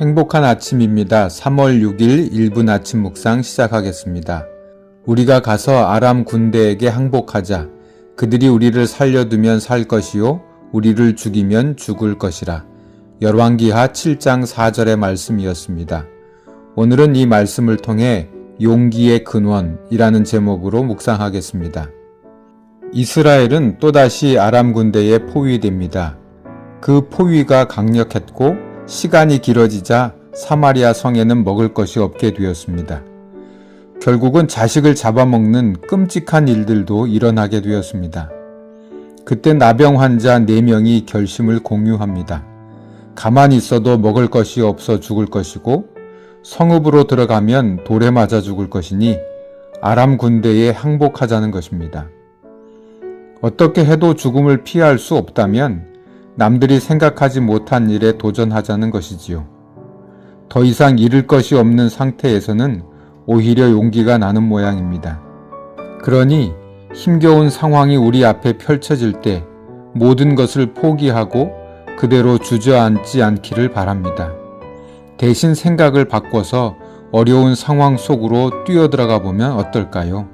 행복한 아침입니다. 3월 6일 1분 아침 묵상 시작하겠습니다. 우리가 가서 아람 군대에게 항복하자. 그들이 우리를 살려두면 살 것이요. 우리를 죽이면 죽을 것이라. 열왕기하 7장 4절의 말씀이었습니다. 오늘은 이 말씀을 통해 용기의 근원이라는 제목으로 묵상하겠습니다. 이스라엘은 또다시 아람 군대에 포위됩니다. 그 포위가 강력했고 시간이 길어지자 사마리아 성에는 먹을 것이 없게 되었습니다. 결국은 자식을 잡아먹는 끔찍한 일들도 일어나게 되었습니다. 그때 나병 환자 4명이 결심을 공유합니다. 가만히 있어도 먹을 것이 없어 죽을 것이고 성읍으로 들어가면 돌에 맞아 죽을 것이니 아람 군대에 항복하자는 것입니다. 어떻게 해도 죽음을 피할 수 없다면 남들이 생각하지 못한 일에 도전하자는 것이지요. 더 이상 잃을 것이 없는 상태에서는 오히려 용기가 나는 모양입니다. 그러니 힘겨운 상황이 우리 앞에 펼쳐질 때 모든 것을 포기하고 그대로 주저앉지 않기를 바랍니다. 대신 생각을 바꿔서 어려운 상황 속으로 뛰어들어가 보면 어떨까요?